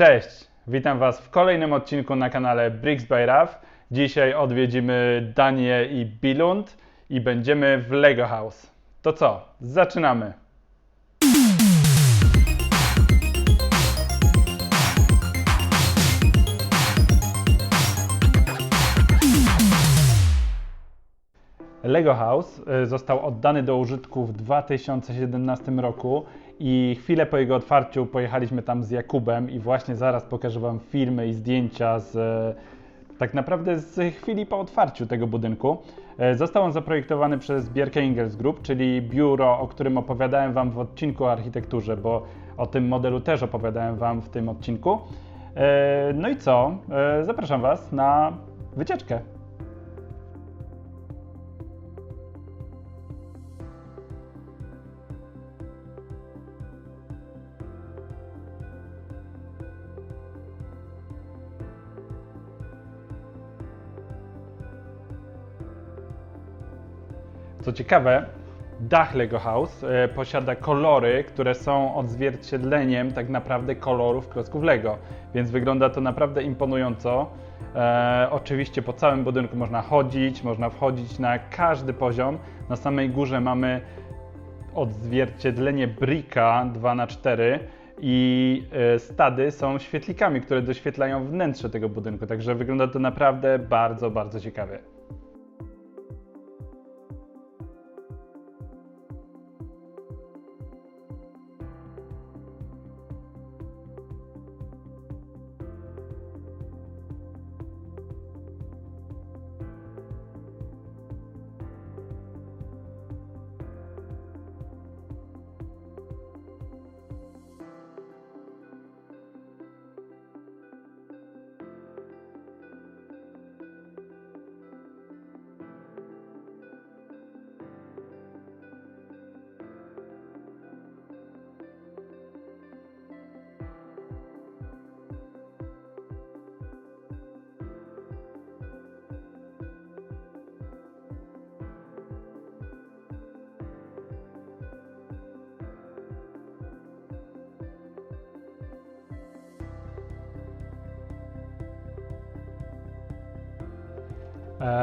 Cześć, witam Was w kolejnym odcinku na kanale Bricks by Raf. Dzisiaj odwiedzimy Danię i Billund i będziemy w Lego House. To co, zaczynamy! Lego House y, został oddany do użytku w 2017 roku i chwilę po jego otwarciu pojechaliśmy tam z Jakubem i właśnie zaraz pokażę Wam filmy i zdjęcia z e, tak naprawdę z chwili po otwarciu tego budynku. E, Został on zaprojektowany przez Bierke Ingels Group, czyli biuro, o którym opowiadałem Wam w odcinku o architekturze, bo o tym modelu też opowiadałem Wam w tym odcinku. E, No i co? Zapraszam Was na wycieczkę. Co ciekawe, dach Lego House e, posiada kolory, które są odzwierciedleniem tak naprawdę kolorów klocków Lego, więc wygląda to naprawdę imponująco. E, oczywiście po całym budynku można chodzić, można wchodzić na każdy poziom. Na samej górze mamy odzwierciedlenie bricka 2x4 i e, stady są świetlikami, które doświetlają wnętrze tego budynku, także wygląda to naprawdę bardzo, bardzo ciekawie.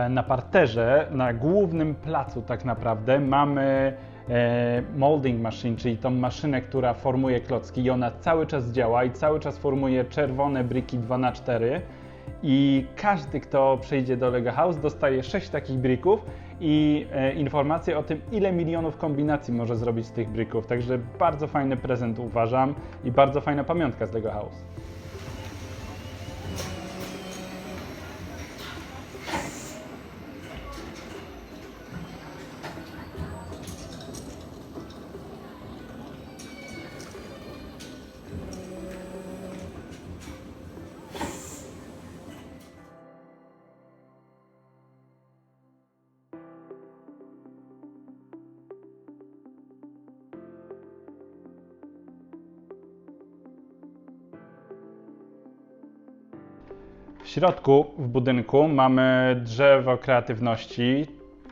Na parterze, na głównym placu tak naprawdę mamy e, molding machine, czyli tą maszynę, która formuje klocki i ona cały czas działa i cały czas formuje czerwone briki 2x4 i każdy, kto przyjdzie do Lego House dostaje 6 takich brików i e, informacje o tym, ile milionów kombinacji może zrobić z tych brików. Także bardzo fajny prezent uważam i bardzo fajna pamiątka z Lego House. W środku w budynku mamy drzewo kreatywności,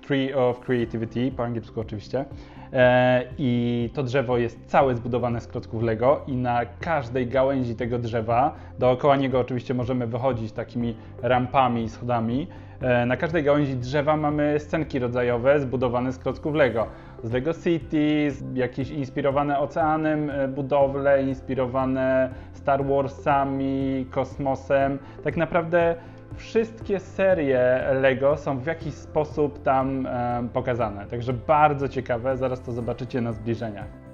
Tree of Creativity, po angielsku oczywiście. E, I to drzewo jest całe zbudowane z klocków Lego i na każdej gałęzi tego drzewa, dookoła niego oczywiście możemy wychodzić takimi rampami i schodami. E, Na każdej gałęzi drzewa mamy scenki rodzajowe zbudowane z klocków Lego. Z Lego City, jakieś inspirowane oceanem e, budowle, inspirowane Star Warsami, kosmosem. Tak naprawdę wszystkie serie Lego są w jakiś sposób tam e, pokazane. Także bardzo ciekawe, zaraz to zobaczycie na zbliżeniach.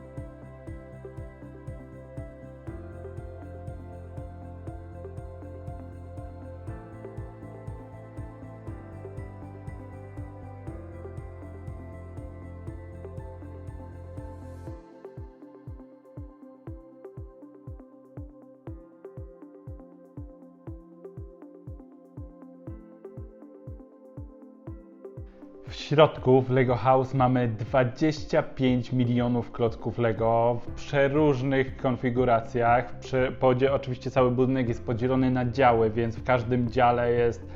W środku w Lego House mamy 25 milionów klocków Lego w przeróżnych konfiguracjach. Przy, podzie, oczywiście cały budynek jest podzielony na działy, więc w każdym dziale jest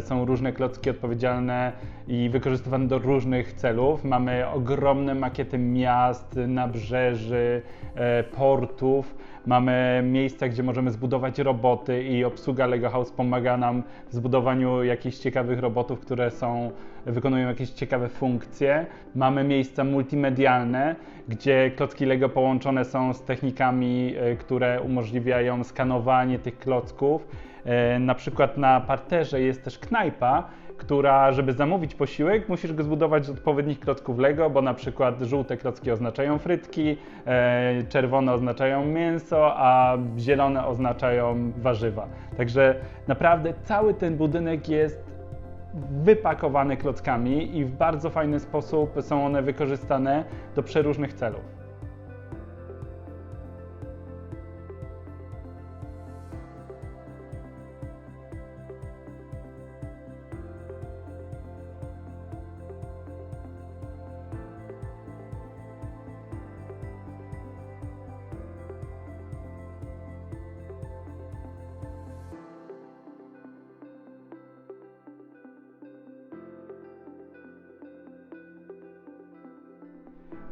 są różne klocki odpowiedzialne i wykorzystywane do różnych celów. Mamy ogromne makiety miast, nabrzeży, e, portów. Mamy miejsca, gdzie możemy zbudować roboty i obsługa Lego House pomaga nam w zbudowaniu jakichś ciekawych robotów, które są, wykonują jakieś ciekawe funkcje. Mamy miejsca multimedialne, gdzie klocki Lego połączone są z technikami, e, które umożliwiają skanowanie tych klocków. E, Na przykład na parterze jest też knajpa, która, żeby zamówić posiłek, musisz go zbudować z odpowiednich klocków Lego, bo na przykład żółte klocki oznaczają frytki, e, czerwone oznaczają mięso, a zielone oznaczają warzywa. Także naprawdę cały ten budynek jest wypakowany klockami i w bardzo fajny sposób są one wykorzystane do przeróżnych celów.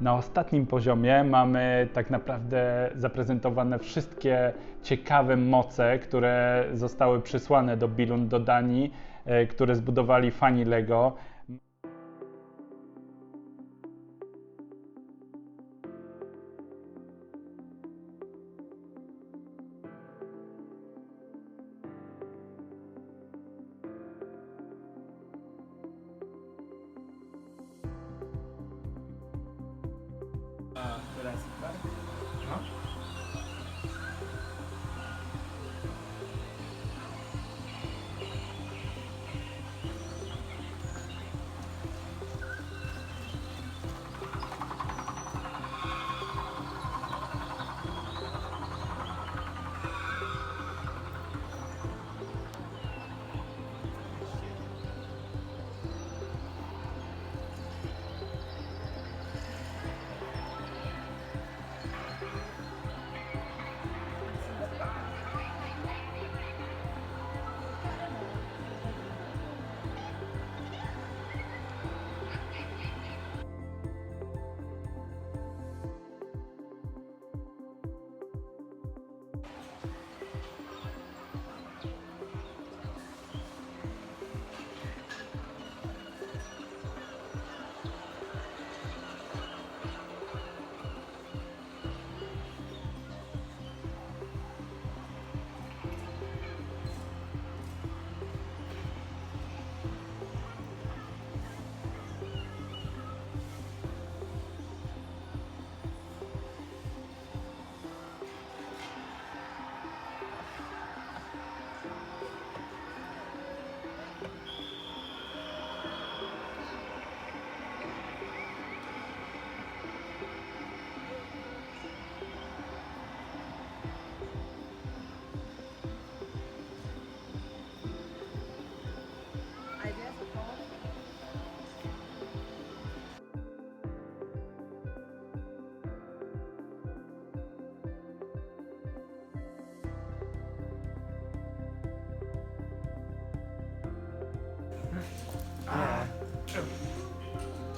Na ostatnim poziomie mamy tak naprawdę zaprezentowane wszystkie ciekawe moce, które zostały przysłane do Billund, do Danii, e, które zbudowali fani Lego. Prensip var.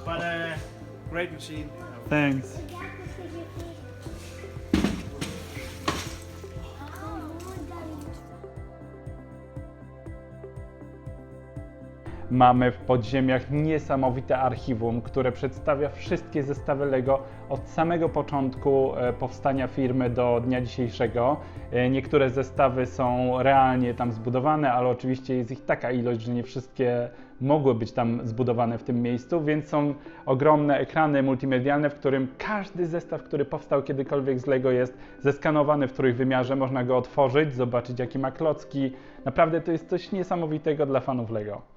But uh, great machine. Thanks. Mamy w podziemiach niesamowite archiwum, które przedstawia wszystkie zestawy Lego od samego początku e, powstania firmy do dnia dzisiejszego. E, Niektóre zestawy są realnie tam zbudowane, ale oczywiście jest ich taka ilość, że nie wszystkie mogły być tam zbudowane w tym miejscu, więc są ogromne ekrany multimedialne, w którym każdy zestaw, który powstał kiedykolwiek z Lego jest zeskanowany w trójwymiarze, można go otworzyć, zobaczyć jakie ma klocki. Naprawdę to jest coś niesamowitego dla fanów Lego.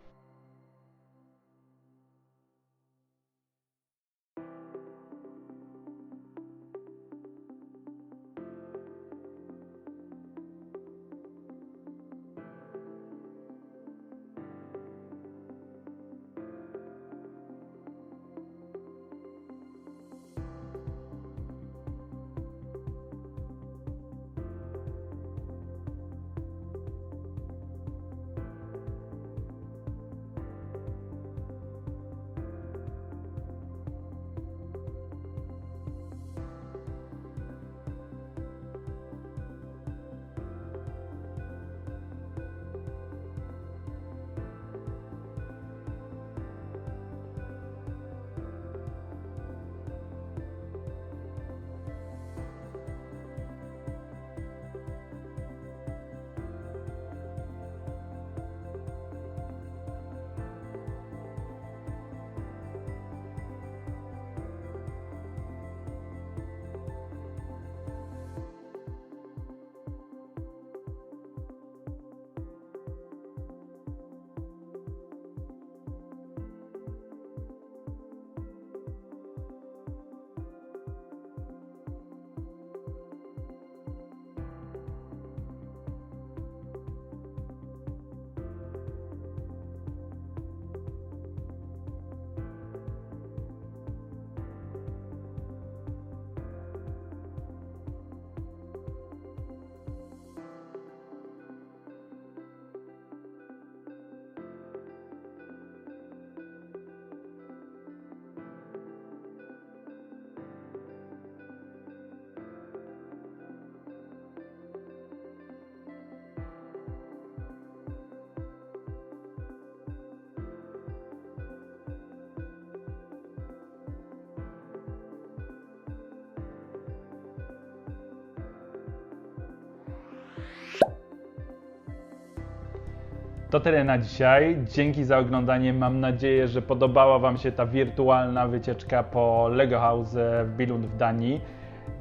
To tyle na dzisiaj. Dzięki za oglądanie. Mam nadzieję, że podobała Wam się ta wirtualna wycieczka po Lego House w Billund w Danii.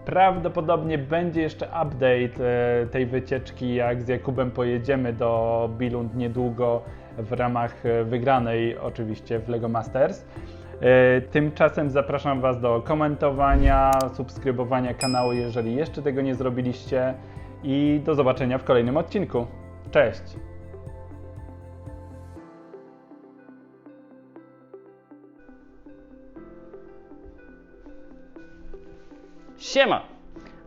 Prawdopodobnie będzie jeszcze update e, tej wycieczki, jak z Jakubem pojedziemy do Billund niedługo w ramach e, wygranej oczywiście w Lego Masters. E, Tymczasem zapraszam Was do komentowania, subskrybowania kanału, jeżeli jeszcze tego nie zrobiliście i do zobaczenia w kolejnym odcinku. Cześć! Siema!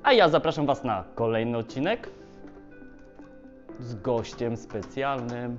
A ja zapraszam Was na kolejny odcinek z gościem specjalnym.